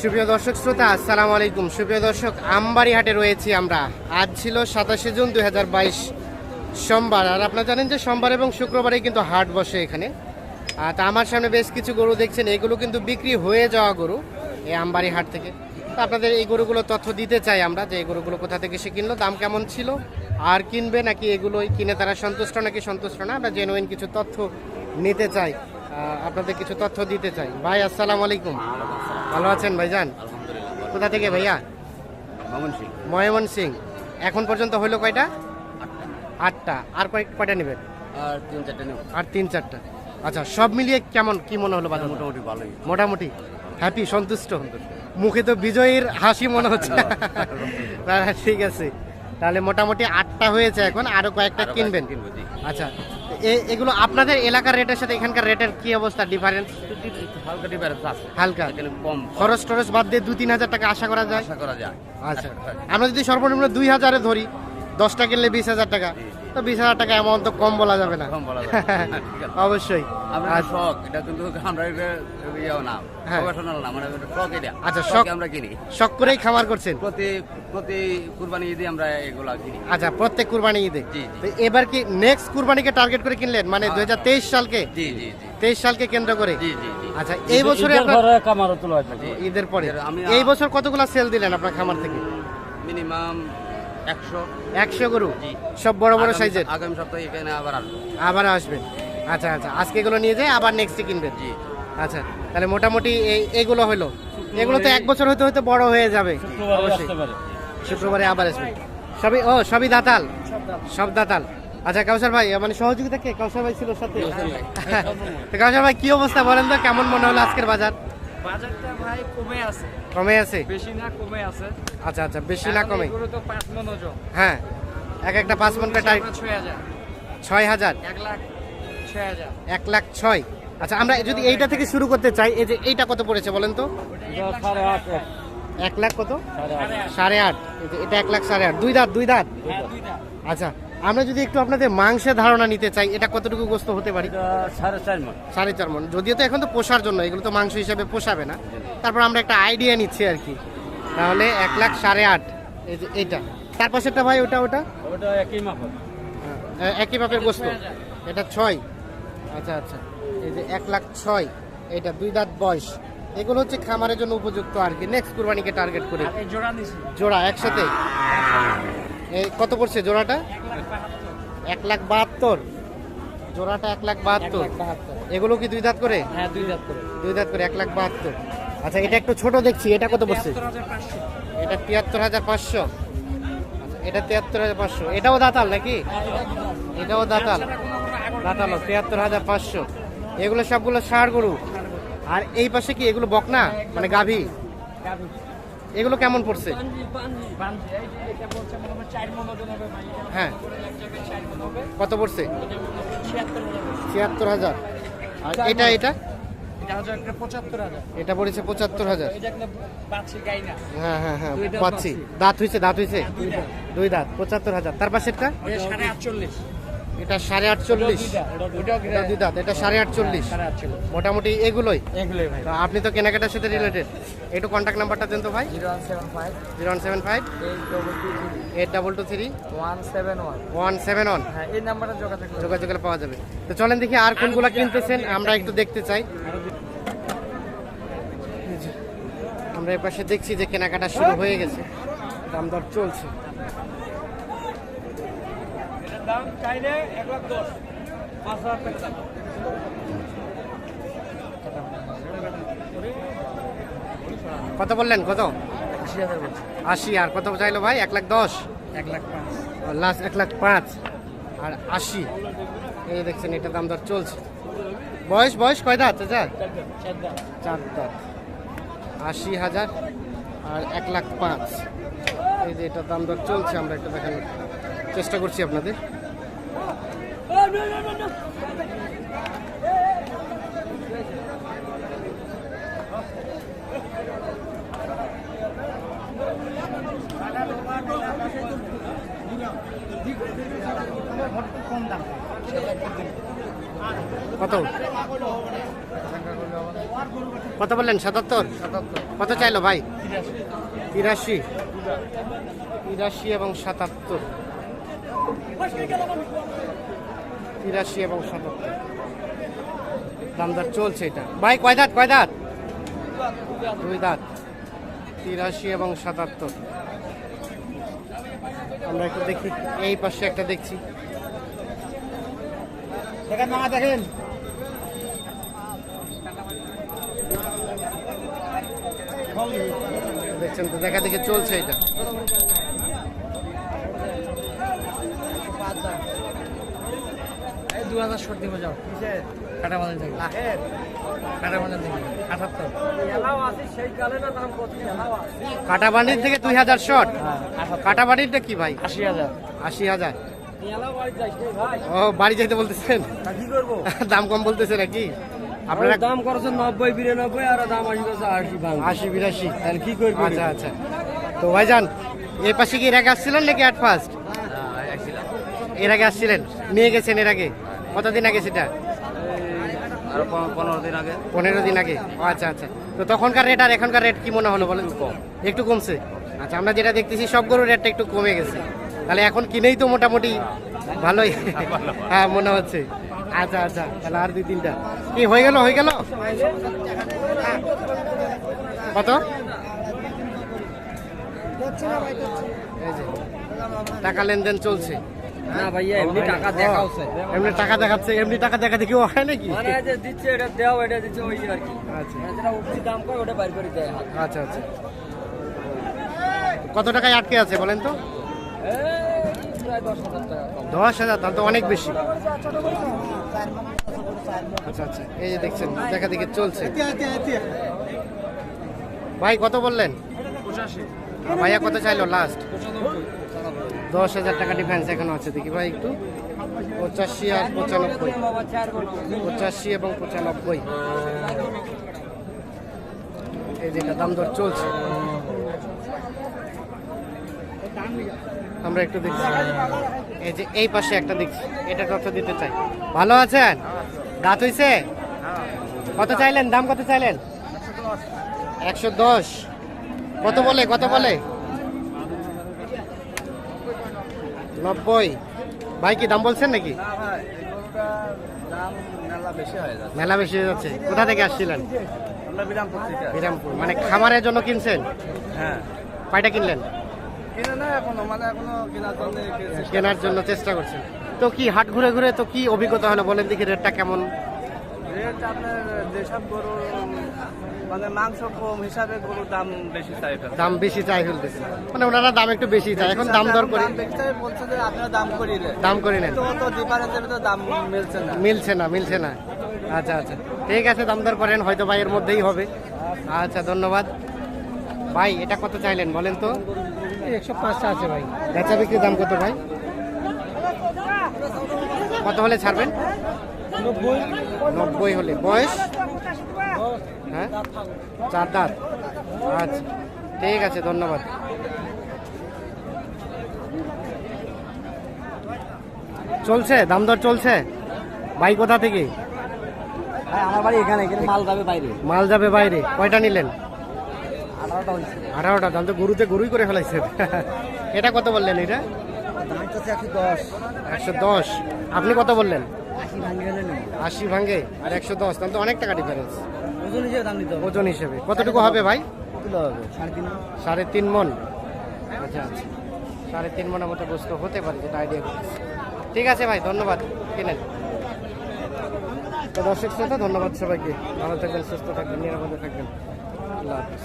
সুপ্রিয় দর্শক শ্রোতা, আসসালামু আলাইকুম। সুপ্রিয় দর্শক আমবাড়ি হাটে রয়েছি আমরা। আজ ছিল সাতাশে জুন দুই সোমবার। আর আপনারা জানেন যে সোমবার এবং শুক্রবারে কিন্তু হাট বসে এখানে। তা আমার সামনে বেশ কিছু গরু দেখছেন। এগুলো কিন্তু বিক্রি হয়ে যাওয়া গরু এই আমবাড়ি হাট থেকে। তো আপনাদের এই গরুগুলো তথ্য দিতে চাই আমরা যে এই গরুগুলো কোথা থেকে সে কিনলো, দাম কেমন ছিল, আর কিনবে নাকি এগুলোই কিনে তারা সন্তুষ্ট নাকি সন্তুষ্ট না? আমরা জেনুইন কিছু তথ্য নিতে চাই। আপনাদের কিছু তথ্য দিতে চাই। ভাই আসসালামু আলাইকুম। ভালো আছেন ভাইজান? আলহামদুলিল্লাহ কোথা থেকে ভাইয়া? ময়মন সিং এখন পর্যন্ত হইল কয়টা? আটটা। আর কয় কয়টা নেবেন? আর তিন চারটে নেব। আর তিন চারটা। আচ্ছা সব মিলিয়ে কেমন কি মনে হলো বাজার মোটামুটি ভালোই। মোটামুটি? হ্যাপি? সন্তুষ্ট? মুখে তো বিজয়ীর হাসি মনে হচ্ছে। ঠিক আছে। তাহলে মোটামুটি আটটা হয়েছে এখন আরও কয়েকটা কিনবেন। আচ্ছা এগুলো আপনাদের এলাকার রেটের সাথে এখানকার রেটের কি অবস্থা ডিফারেন্স হালকা ডিফারেন্স আছে। হালকা। কম খরচ টরচ বাদ দিয়ে দু তিন হাজার টাকা আশা করা যায়? আশা করা যায়। আচ্ছা। আমরা যদি সর্বনিম্ন দুই হাজারে ধরি দশটা কিনলে বিশ হাজার টাকা। তো বিশ হাজার টাকা এমন তো কম বলা যাবে না। কম বলা যায় না, ঠিক আছে। অবশ্যই। আমরা শখ এটা কিন্তু আমরা না। প্রফেশনাল না মানে এটা শখ এটা। আচ্ছা, শখ। আমরা কিনি। শখ করেই খামার করছেন? প্রতি প্রতি কুরবানি ঈদে আমরা এগুলা কিনি। আচ্ছা প্রত্যেক কুরবানি ঈদে। তো এবার কি নেক্সট কুরবানিকে টার্গেট করে কিনলেন? মানে দুই হাজার তেইশ সালকে? জি জি জি। তেইশ সালকে কেন্দ্র করে? জি জি জি। আচ্ছা এই বছরে ঈদের আপনার পরে। এই বছর কতগুলা সেল দিলেন আপনার খামার থেকে? মিনিমাম একশো। একশো গরু? সব বড় বড় সাইজের? আগামী সপ্তাহে এখানে আবার আসব। আবার আসবেন আচ্ছা আচ্ছা। আজকে এগুলো নিয়ে যাই আবার নেক্সটে কিনবেন? জি। আচ্ছা তাহলে মোটামুটি এই এগুলো হলো। এগুলো তো এক বছর হতে হতে বড় হয়ে যাবে। শুক্রবারে অবশ্যই। শুক্রবারে আবার আসবে। সবই ও সবই দাতাল? সব দাতাল। আচ্ছা কাউসার ভাই মানে সহযোগিতা কে? কাউসার ভাই ছিল সাথে? কাউসার ভাই। কি অবস্থা বলেন তো? কেমন মনে হলো আজকের বাজার? বাজারটা ভাই কমে আছে। কমে আছে? বেশি না কমে আছে। আচ্ছা আচ্ছা বেশি না কমে? এগুলো তো পাঁচ মন ওজন। হ্যাঁ এক একটা পাঁচ মন হাজার। ছয় হাজার? এক লাখ ছয় হাজার। এক লাখ ছয়? আচ্ছা আমরা যদি এইটা থেকে শুরু করতে চাই এই যে এইটা কত পড়েছে বলেন তো? এটা সাড়ে আট, এক, এক লাখ কত? সাড়ে আট। সাড়ে আট। এই যে এটা এক লাখ সাড়ে আট। দুই দাঁত দুই দাঁত? হ্যাঁ আচ্ছা আমরা যদি একটু আপনাদের মাংসের ধারণা নিতে চাই এটা কতটুকু গোস্ত হতে পারি? সাড়ে চার মণ। সাড়ে চার মন। যদিও তো এখন তো পোষার জন্য এগুলো তো মাংস হিসাবে পোষাবে না। তারপর আমরা একটা আইডিয়া নিচ্ছি আর কি। তাহলে এক লাখ সাড়ে আট এই যে এইটা। তার পাশেরটা ভাই ওটা ওটা? ওটা একই মাপের। হ্যাঁ, একই মাপের গোস্ত। এটা ছয়। আচ্ছা আচ্ছা। এই যে এক লাখ ছয় এটা দুই দাঁত বয়স। এগুলো হচ্ছে খামারের জন্য উপযুক্ত আর কি। নেক্সট কুরবানিকে টার্গেট করে। জোড়া জোড়া একসাথে? এই কত পড়ছে জোড়াটা? এক লাখ বাহাত্তর। জোড়াটা এক লাখ বাহাত্তর। এগুলো কি দুই দাঁত করে? হ্যাঁ দুই দাঁত করে। দুই দাঁত করে এক লাখ বাহাত্তর। আচ্ছা এটা একটু ছোট দেখছি এটা কত পাঁচশো। এটা তিয়াত্তর হাজার পাঁচশো। আচ্ছা, এটা তিয়াত্তর হাজার পাঁচশো। এটাও দাঁতাল নাকি? এটাও দাঁতাল। দাঁতাল তিয়াত্তর হাজার পাঁচশো। এগুলো সবগুলো ষাড় গরু। আর এই পাশে কি এগুলো বকনা? মানে গাভী। এগুলো কেমন পড়ছে? হয় হ্যাঁ। কত পড়ছে? ছিয়াত্তর হাজার। আর এটা এটা? পড়েছে পঁচাত্তর হাজার। হ্যাঁ হ্যাঁ হ্যাঁ দুই দাঁত পাচ্ছি। দাঁত হয়েছে দাঁত হয়েছে দুই দাঁত। পঁচাত্তর হাজার। তার পাশেরটা? সাড়ে আটচল্লিশ। এটা সাড়ে আটচল্লিশ। ওটাও এটা এটা সাড়ে আটচল্লিশ। মোটামুটি এগুলোই? এগুলোই ভাই। আপনি তো কেনাকাটার সাথে রিলেটেড একটু কন্ট্যাক্ট নাম্বারটা দেন তো ভাই। Zero one seven five. Zero one seven five. Eight double two three. One seven one one seven one হ্যাঁ এই নাম্বারে যোগাযোগ করুন। পাওয়া যাবে। তো চলেন দেখি আর কোনগুলো কিনতেছেন আমরা একটু দেখতে চাই। আমরা এপাশে দেখছি যে কেনাকাটা শুরু হয়ে গেছে। দাম দর চলছে। দাম চাইলে এক লাখ দশ পাঁচ হাজার টাকা দাম। কত বললেন? কত? আশি আর কত চাইলো ভাই? এক লাখ দশ? এক লাখ পাঁচ। লাস্ট এক লাখ পাঁচ। আর আশি। এই দেখছেন এটা দাম দর চলছে। বয়স বয়স কয় দাঁত চাচা? চার দাঁত। আশি হাজার আর এক লাখ পাঁচ। এই যে এটা দাম দর চলছে আমরা একটু দেখানোর চেষ্টা করছি আপনাদের। কত? কত বললেন? সাতাত্তর? কত চাইলো ভাই? তিরাশি। তিরাশি এবং সাতাত্তর। তিরাশি এবং সাতাত্তর দামদার চলছে এটা। ভাই, কয় দাঁত কয় দাঁত? দুই দাঁত। তিরাশি এবং সাতাত্তর। আমরা একটু দেখি, এই পাশে একটা দেখছি। দেখেন মামা, দেখেন। দেখছেন তো, দেখা দেখে চলছে এটা। হাজার সর্দি বাজাও কাটা বাজার থেকে কাটা বাজার থেকে আঠাত্তর। কাটাবাড়ির থেকে দুই হাজার শট? কাটাবাড়িরটা কি ভাই? আশি হাজার। আশি হাজার। ও বাড়ি যাইতে বলতেছেন? তা কি করব? দাম কম বলতেছে নাকি? আপনারা দাম করেছে নব্বই বিরানব্বই আর দাম আশি আশি বিরাশি। তাহলে কি করবি? আচ্ছা আচ্ছা। তো ভাইজান এই পাশে কি এর আগে আসছিলেন নাকি অ্যাট ফার্স্ট হ্যাঁ, এর আগে আসছিলেন? নিয়ে গেছেন এর আগে? কতদিন আগে সেটা? আরও পনেরো- পনেরো দিন আগে। পনেরো দিন আগে? ও আচ্ছা আচ্ছা। তো তখনকার রেট আর এখনকার রেট কি মনে হলো বলেন? কম। একটু কমছে? আচ্ছা আমরা যেটা দেখতেছি সব গরুর রেটটা একটু কমে গেছে। তাহলে এখন কিনেই তো মোটামুটি ভালোই। হ্যাঁ মনে হচ্ছে। আচ্ছা আচ্ছা তাহলে আর দুই তিনটা। কি হয়ে গেল হয়ে গেল? কত? টাকা লেনদেন চলছে। না ভাইয়া এমনি টাকা দেখাওছে। এমনি টাকা দেখাচ্ছে এমনি টাকা দেখা দেখি হয় নাকি? মানে যে দিচ্ছে এটা দেও এটা দিচ্ছে ওই আর কি। আচ্ছা। মানে যেটা উঠতি দাম করে ওটা বাইর করে দেয় আচ্ছা আচ্ছা। কত টাকায় আটকে আছে বলেন তো? দশ হাজার তাহলে তো অনেক বেশি। আচ্ছা আচ্ছা। এই যে দেখছেন দেখা দেখে চলছে। ভাই কত বললেন? ভাইয়া কত চাইলো লাস্ট দশ হাজার টাকা ডিফারেন্স এখনও আছে দেখি ভাই একটু। পঁচাশি আর পঁচানব্বই। পঁচাশি এবং পঁচানব্বই। এই যেটা দাম দর চলছে। আমরা একটু দেখছি। এই যে এই পাশে একটা দেখছি। এটা কত দিতে চাই? ভালো আছেন? দাঁত হইছে? কত চাইলেন? দাম কত চাইলেন? একশো দশ। কত বলে? কত বলে? নব্বই। ভাই কি দাম বলছেন নাকি? মেলা বেশি হয়ে যাচ্ছে। কোথা থেকে আসছিলেন? বিরামপুর মানে খামারের জন্য কিনছেন? হ্যাঁ। কয়টা কিনলেন? মানে কেনার জন্য চেষ্টা করছেন। তো কি হাট ঘুরে ঘুরে তো কি অভিজ্ঞতা হলো? বলেন দেখি রেটটা কেমন? রেট আপনার যেসব গরু মানে মাংস কম হিসাবে গরুর দাম বেশি চাই দাম বেশি চাই ফেলতেছে মানে ওনারা দাম একটু বেশি চায়। এখন দাম দর করি। বলছে যে আপনারা দাম করিলে দাম করে নেন। তো ডিফারেন্সের দাম মিলছে না। মিলছে না মিলছে না। আচ্ছা আচ্ছা। ঠিক আছে দাম দর করেন। হয়তো ভাই এর মধ্যেই হবে। আচ্ছা ধন্যবাদ। ভাই এটা কত চাইলেন বলেন তো? একশো পাঁচটা আছে ভাই। বেচা বিক্রির দাম কত ভাই? কত হলে ছাড়বেন? নব্বই। নব্বই হলে। বয়স? হ্যাঁ? চার দাঁত। আচ্ছা ঠিক আছে ধন্যবাদ। চলছে? দাম দর চলছে? ভাই কোথা থেকে? আমার বাড়ি এখানে কিন্তু মাল যাবে বাইরে। মাল যাবে বাইরে। কয়টা নিলেন? আঠারোটা দাম তো গরুতে গরুই করে ফেলাইছে। এটা কত বললেন এটা? একশো দশ। একশো দশ। আপনি কত বললেন? আশি ভাঙি আশি ভাঙ্গে। আর একশো দশ তাহলে তো অনেক টাকা ডিফারেন্স ওজন হিসেবে দাম নিতে হবে। ওজন হিসেবে। কতটুকু হবে ভাই? হবে? সাড়ে তিন সাড়ে তিন মন আচ্ছা আচ্ছা। সাড়ে তিন মনের মতো বস্তু হতে পারে যেটা আইডিয়া ঠিক আছে ভাই ধন্যবাদ। কিনেন তো দর্শক শ্রোতা ধন্যবাদ সবাইকে। ভালো থাকবেন সুস্থ থাকবেন নিরাপদে থাকবেন। আল্লাহ হাফিজ।